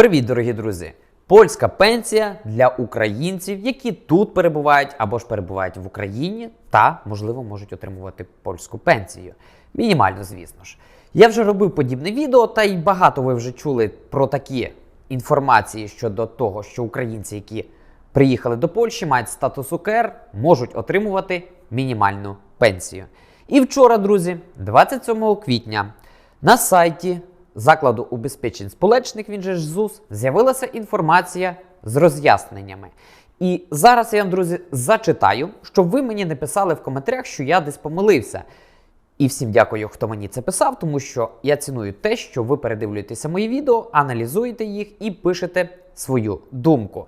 Привіт, дорогі друзі! Польська пенсія для українців, які тут перебувають або ж перебувають в Україні та, можливо, можуть отримувати польську пенсію. Мінімально, звісно ж. Я вже робив подібне відео, та й багато ви вже чули про такі інформації щодо того, що українці, які приїхали до Польщі, мають статус УКР, можуть отримувати мінімальну пенсію. І вчора, друзі, 27 квітня, на сайті закладу убезпечень сполечних, він же ж ЗУС, з'явилася інформація з роз'ясненнями. І зараз я вам, друзі, зачитаю, щоб ви мені не писали в коментарях, що я десь помилився. І всім дякую, хто мені це писав, тому що я ціную те, що ви передивлюєтеся мої відео, аналізуєте їх і пишете свою думку.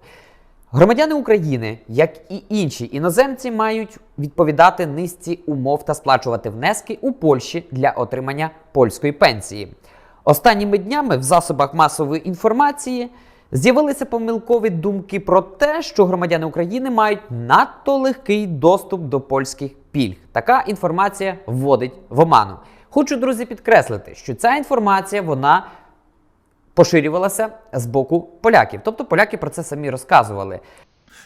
Громадяни України, як і інші іноземці, мають відповідати низці умов та сплачувати внески у Польщі для отримання польської пенсії. Останніми днями в засобах масової інформації з'явилися помилкові думки про те, що громадяни України мають надто легкий доступ до польських пільг. Така інформація вводить в оману. Хочу, друзі, підкреслити, що ця інформація вона поширювалася з боку поляків. Тобто поляки про це самі rozkazували.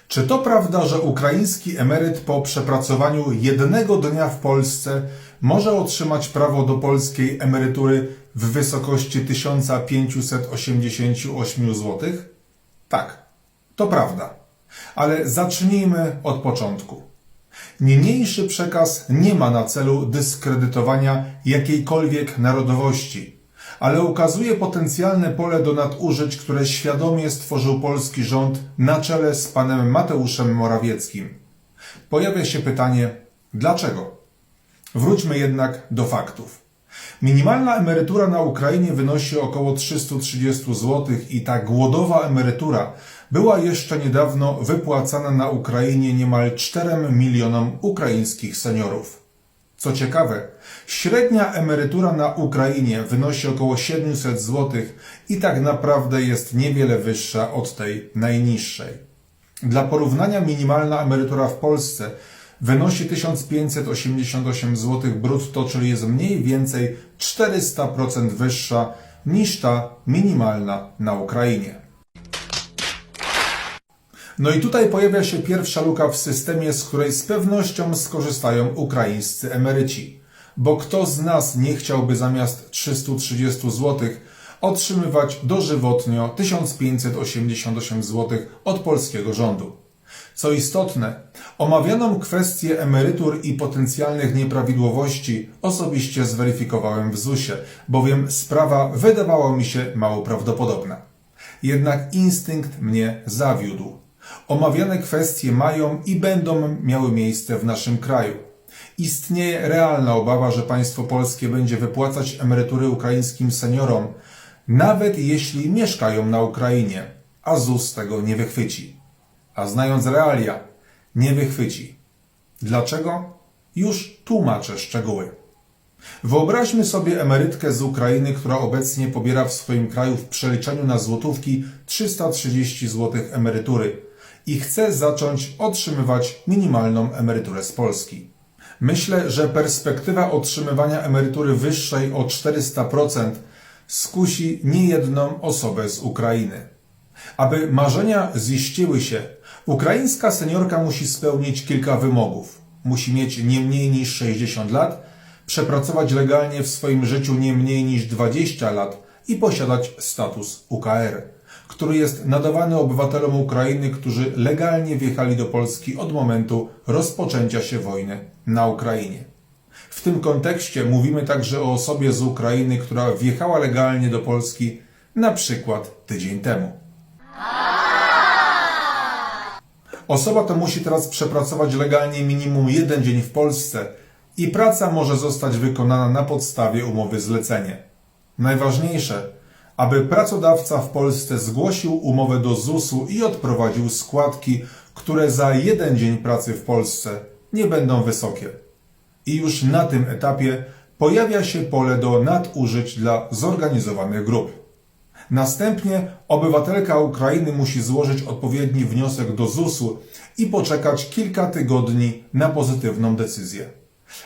Czy to prawda, że ukraiński emeryt po przepracowaniu jednego dnia w Polsce może otrzymać prawo do polskiej emerytury w wysokości 1588 zł? Tak, to prawda. Ale zacznijmy od początku. Niniejszy przekaz nie ma na celu dyskredytowania jakiejkolwiek narodowości, ale ukazuje potencjalne pole do nadużyć, które świadomie stworzył polski rząd na czele z panem Mateuszem Morawieckim. Pojawia się pytanie, dlaczego? Wróćmy jednak do faktów. Minimalna emerytura na Ukrainie wynosi około 330 zł i ta głodowa emerytura była jeszcze niedawno wypłacana na Ukrainie niemal 4 milionom ukraińskich seniorów. Co ciekawe, średnia emerytura na Ukrainie wynosi około 700 zł i tak naprawdę jest niewiele wyższa od tej najniższej. Dla porównania minimalna emerytura w Polsce wynosi 1588 zł brutto, czyli jest mniej więcej 400% wyższa niż ta minimalna na Ukrainie. No i tutaj pojawia się pierwsza luka w systemie, z której z pewnością skorzystają ukraińscy emeryci. Bo kto z nas nie chciałby zamiast 330 zł otrzymywać dożywotnio 1588 zł od polskiego rządu? Co istotne, omawianą kwestię emerytur i potencjalnych nieprawidłowości osobiście zweryfikowałem w ZUS-ie, bowiem sprawa wydawała mi się mało prawdopodobna. Jednak instynkt mnie zawiódł. Omawiane kwestie mają i będą miały miejsce w naszym kraju. Istnieje realna obawa, że państwo polskie będzie wypłacać emerytury ukraińskim seniorom, nawet jeśli mieszkają na Ukrainie, a ZUS tego nie wychwyci. A znając realia, nie wychwyci. Dlaczego? Już tłumaczę szczegóły. Wyobraźmy sobie emerytkę z Ukrainy, która obecnie pobiera w swoim kraju w przeliczeniu na złotówki 330 zł emerytury i chce zacząć otrzymywać minimalną emeryturę z Polski. Myślę, że perspektywa otrzymywania emerytury wyższej o 400% skusi niejedną osobę z Ukrainy. Aby marzenia ziściły się, ukraińska seniorka musi spełnić kilka wymogów. Musi mieć nie mniej niż 60 lat, przepracować legalnie w swoim życiu nie mniej niż 20 lat i posiadać status UKR, który jest nadawany obywatelom Ukrainy, którzy legalnie wjechali do Polski od momentu rozpoczęcia się wojny na Ukrainie. W tym kontekście mówimy także o osobie z Ukrainy, która wjechała legalnie do Polski na przykład tydzień temu. Osoba ta musi teraz przepracować legalnie minimum jeden dzień w Polsce i praca może zostać wykonana na podstawie umowy zlecenie. Najważniejsze, aby pracodawca w Polsce zgłosił umowę do ZUS-u i odprowadził składki, które za jeden dzień pracy w Polsce nie będą wysokie. I już na tym etapie pojawia się pole do nadużyć dla zorganizowanych grup. Następnie obywatelka Ukrainy musi złożyć odpowiedni wniosek do ZUS-u i poczekać kilka tygodni na pozytywną decyzję.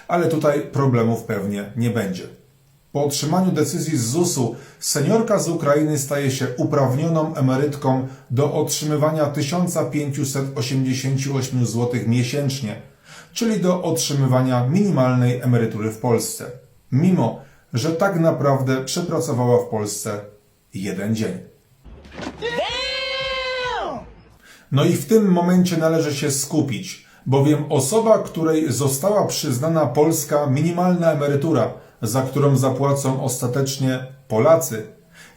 Ale tutaj problemów pewnie nie będzie. Po otrzymaniu decyzji z ZUS-u seniorka z Ukrainy staje się uprawnioną emerytką do otrzymywania 1588 zł miesięcznie, czyli do otrzymywania minimalnej emerytury w Polsce, mimo że tak naprawdę przepracowała w Polsce jeden dzień. No i w tym momencie należy się skupić, bowiem osoba, której została przyznana polska minimalna emerytura, za którą zapłacą ostatecznie Polacy,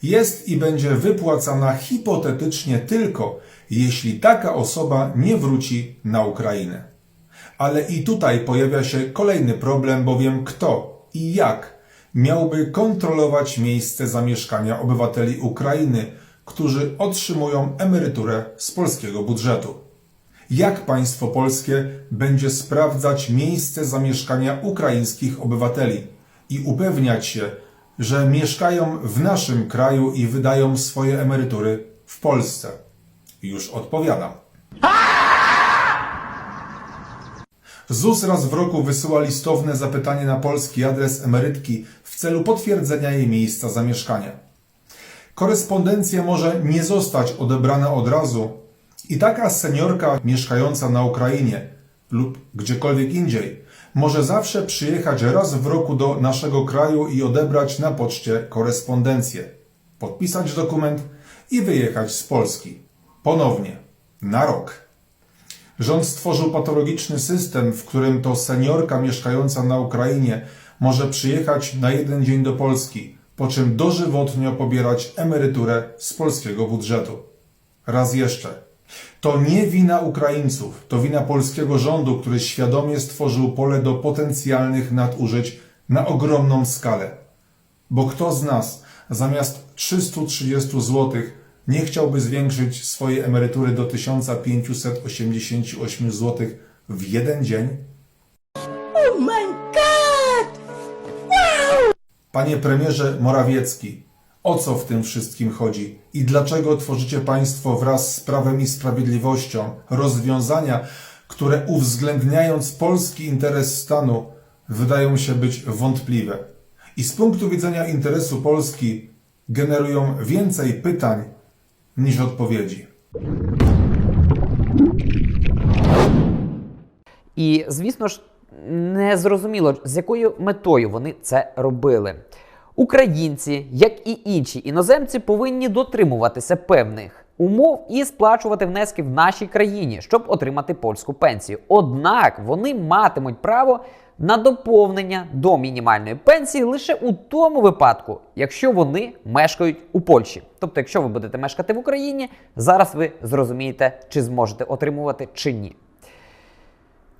jest i będzie wypłacana hipotetycznie tylko, jeśli taka osoba nie wróci na Ukrainę. Ale i tutaj pojawia się kolejny problem, bowiem kto i jak miałby kontrolować miejsce zamieszkania obywateli Ukrainy, którzy otrzymują emeryturę z polskiego budżetu. Jak państwo polskie będzie sprawdzać miejsce zamieszkania ukraińskich obywateli i upewniać się, że mieszkają w naszym kraju i wydają swoje emerytury w Polsce? Już odpowiadam. ZUS raz w roku wysyła listowne zapytanie na polski adres emerytki w celu potwierdzenia jej miejsca zamieszkania. Korespondencja może nie zostać odebrana od razu i taka seniorka mieszkająca na Ukrainie lub gdziekolwiek indziej może zawsze przyjechać raz w roku do naszego kraju i odebrać na poczcie korespondencję, podpisać dokument i wyjechać z Polski. Ponownie. Na rok. Rząd stworzył patologiczny system, w którym to seniorka mieszkająca na Ukrainie może przyjechać na jeden dzień do Polski, po czym dożywotnio pobierać emeryturę z polskiego budżetu. Raz jeszcze. To nie wina Ukraińców, to wina polskiego rządu, który świadomie stworzył pole do potencjalnych nadużyć na ogromną skalę. Bo kto z nas zamiast 330 zł nie chciałby zwiększyć swojej emerytury do 1588 zł w jeden dzień? Oh my god! Panie premierze Morawiecki, o co w tym wszystkim chodzi i dlaczego tworzycie Państwo wraz z Prawem i Sprawiedliwością rozwiązania, które uwzględniając polski interes stanu wydają się być wątpliwe i z punktu widzenia interesu Polski generują więcej pytań niż odpowiedzi? І, звісно ж, не зрозуміло, з якою метою вони це робили. Українці, як і інші іноземці, повинні дотримуватися певних умов і сплачувати внески в нашій країні, щоб отримати польську пенсію. Однак вони матимуть право на доповнення до мінімальної пенсії лише у тому випадку, якщо вони мешкають у Польщі. Тобто, якщо ви будете мешкати в Україні, зараз ви зрозумієте, чи зможете отримувати чи ні.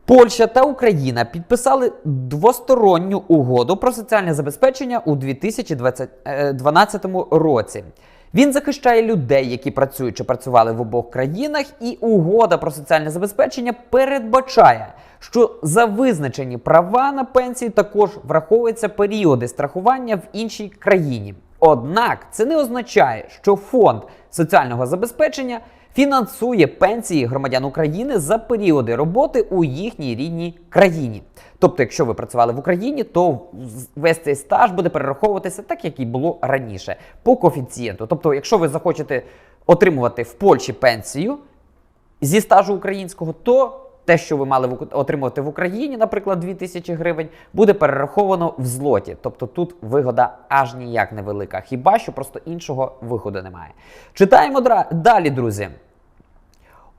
Польща та Україна підписали двосторонню угоду про соціальне забезпечення у 2012 році. Він захищає людей, які працюють чи працювали в обох країнах, і угода про соціальне забезпечення передбачає, що за визначені права на пенсію також враховуються періоди страхування в іншій країні. Однак це не означає, що фонд соціального забезпечення фінансує пенсії громадян України за періоди роботи у їхній рідній країні. Тобто, якщо ви працювали в Україні, то весь цей стаж буде перераховуватися так, як і було раніше, по коефіцієнту. Тобто, якщо ви захочете отримувати в Польщі пенсію зі стажу українського, то те, що ви мали отримувати в Україні, наприклад, 2000 гривень, буде перераховано в злоті. Тобто тут вигода аж ніяк невелика. Хіба що просто іншого виходу немає. Читаємо дра- далі, друзі.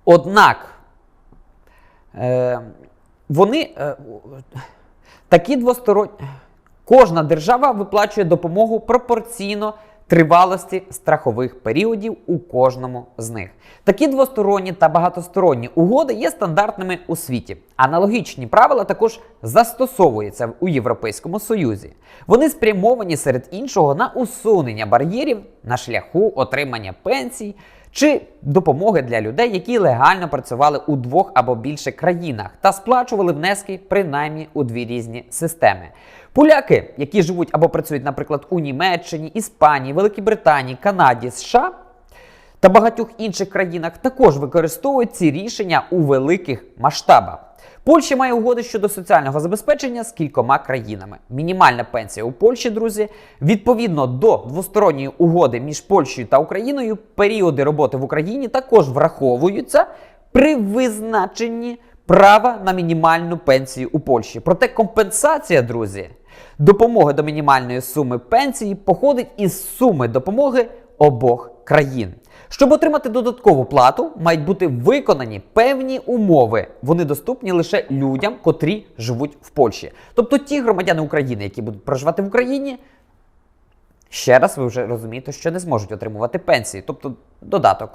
Однак е, вони е, такі двосторонні. Кожна держава виплачує допомогу пропорційно тривалості страхових періодів у кожному з них. Такі двосторонні та багатосторонні угоди є стандартними у світі. Аналогічні правила також застосовуються у Європейському Союзі. Вони спрямовані серед іншого на усунення бар'єрів на шляху отримання пенсій чи допомоги для людей, які легально працювали у двох або більше країнах та сплачували внески принаймні у дві різні системи. Поляки, які живуть або працюють, наприклад, у Німеччині, Іспанії, Великій Британії, Канаді, США. та багатьох інших країнах також використовують ці рішення у великих масштабах. Польща має угоди щодо соціального забезпечення з кількома країнами. Мінімальна пенсія у Польщі, друзі, відповідно до двосторонньої угоди між Польщею та Україною, періоди роботи в Україні також враховуються при визначенні права на мінімальну пенсію у Польщі. Проте компенсація, друзі, допомоги до мінімальної суми пенсії походить із суми допомоги обох країн. Щоб отримати додаткову плату, мають бути виконані певні умови. Вони доступні лише людям, котрі живуть в Польщі. Тобто ті громадяни України, які будуть проживати в Україні, ще раз ви вже розумієте, що не зможуть отримувати пенсії, тобто додаток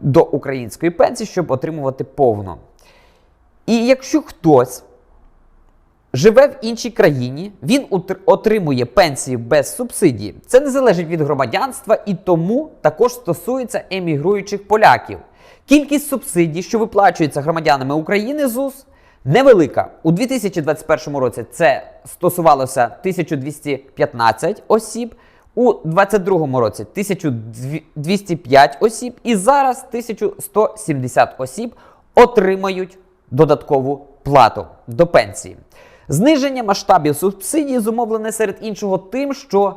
до української пенсії, щоб отримувати повну. І якщо хтось живе в іншій країні, він отримує пенсію без субсидії. Це не залежить від громадянства і тому також стосується емігруючих поляків. Кількість субсидій, що виплачується громадянами України ЗУС, невелика. У 2021 році це стосувалося 1215 осіб. У 2022 році 1205 осіб і зараз 1170 осіб отримають додаткову плату до пенсії. Зниження масштабів субсидій зумовлене серед іншого тим, що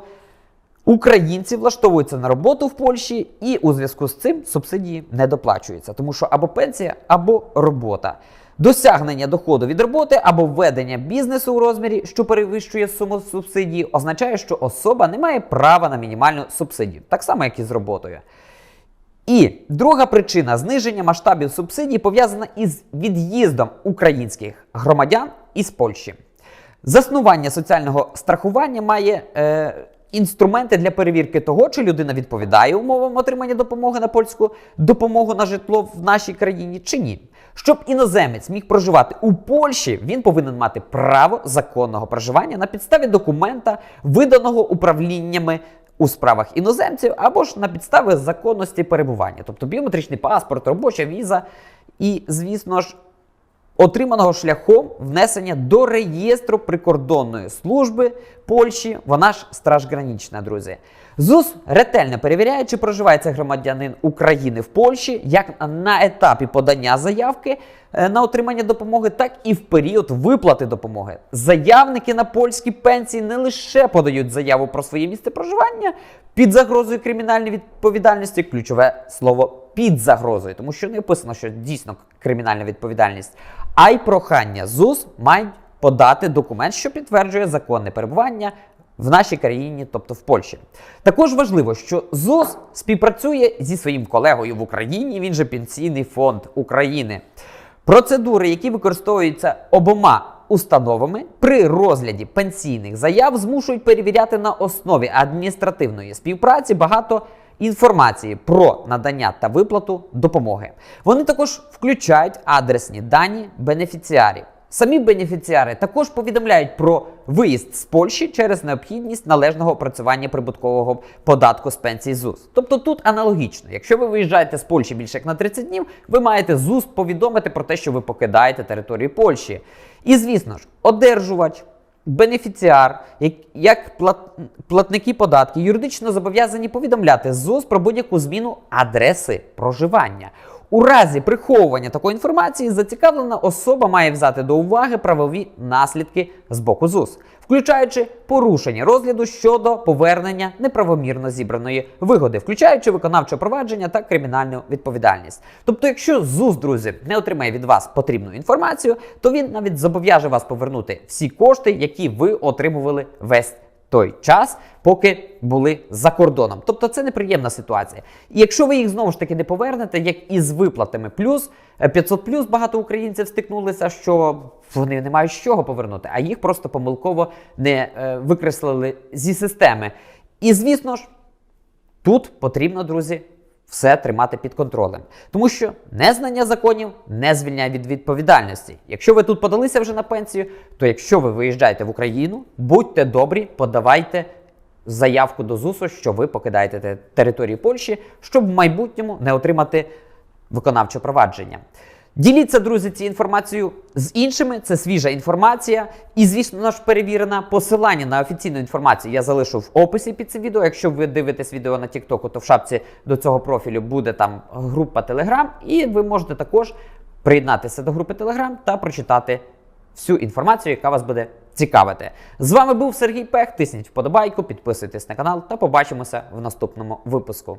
українці влаштовуються на роботу в Польщі, і у зв'язку з цим субсидії не доплачуються, тому що або пенсія, або робота. Досягнення доходу від роботи або введення бізнесу у розмірі, що перевищує суму субсидії, означає, що особа не має права на мінімальну субсидію, так само, як і з роботою. І друга причина зниження масштабів субсидій пов'язана із від'їздом українських громадян із Польщі. Заснування соціального страхування має е, інструменти для перевірки того, чи людина відповідає умовам отримання допомоги на польську допомогу на житло в нашій країні, чи ні. Щоб іноземець міг проживати у Польщі, він повинен мати право законного проживання на підставі документа, виданого управліннями у справах іноземців або ж на підстави законності перебування, тобто біометричний паспорт, робоча віза. І, звісно ж, отриманого шляхом внесення до реєстру прикордонної служби Польщі. Вона ж стражгранічна, друзі. ЗУС ретельно перевіряє, чи проживає цей громадянин України в Польщі, як на етапі подання заявки е, на отримання допомоги, так і в період виплати допомоги. Заявники на польські пенсії не лише подають заяву про своє місце проживання під загрозою кримінальної відповідальності, ключове слово під загрозою, тому що не описано, що дійсно кримінальна відповідальність, а й прохання ЗУС мають подати документ, що підтверджує законне перебування в нашій країні, тобто в Польщі. Також важливо, що ЗУС співпрацює зі своїм колегою в Україні. Він же Пенсійний фонд України. Процедури, які використовуються обома установами при розгляді пенсійних заяв, змушують перевіряти на основі адміністративної співпраці багато інформації про надання та виплату допомоги. Вони також включають адресні дані бенефіціарів. Самі бенефіціари також повідомляють про виїзд з Польщі через необхідність належного опрацювання прибуткового податку з пенсії ЗУС. Тобто тут аналогічно, якщо ви виїжджаєте з Польщі більше як на 30 днів, ви маєте ЗУС повідомити про те, що ви покидаєте територію Польщі. І звісно ж, одержувач. Бенефіціар, як, як плат, платники податків, юридично зобов'язані повідомляти ЗУС про будь-яку зміну адреси проживання. У разі приховування такої інформації зацікавлена особа має взяти до уваги правові наслідки з боку ЗУС, включаючи порушення розгляду щодо повернення неправомірно зібраної вигоди, включаючи виконавче провадження та кримінальну відповідальність. Тобто, якщо ЗУС, друзі, не отримає від вас потрібну інформацію, то він навіть зобов'яже вас повернути всі кошти, які ви отримували весь той час, поки були за кордоном. Тобто це неприємна ситуація. І якщо ви їх знову ж таки не повернете, як із виплатами плюс е, 500 плюс багато українців стикнулися, що вони не мають з чого повернути, а їх просто помилково не е, викреслили зі системи. І звісно ж, тут потрібно, друзі, все тримати під контролем. Тому що незнання законів не звільняє від відповідальності. Якщо ви тут подалися вже на пенсію, то якщо ви виїжджаєте в Україну, будьте добрі, подавайте заявку до ЗУСу, що ви покидаєте територію Польщі, щоб в майбутньому не отримати виконавче провадження. Діліться, друзі, цією інформацією з іншими. Це свіжа інформація. І, звісно, ж перевірена посилання на офіційну інформацію я залишу в описі під цим відео. Якщо ви дивитесь відео на TikTok, то в шапці до цього профілю буде там група Telegram, і ви можете також приєднатися до групи Telegram та прочитати всю інформацію, яка вас буде цікавити. З вами був Сергій Пех. Тисніть вподобайку, підписуйтесь на канал та побачимося в наступному випуску.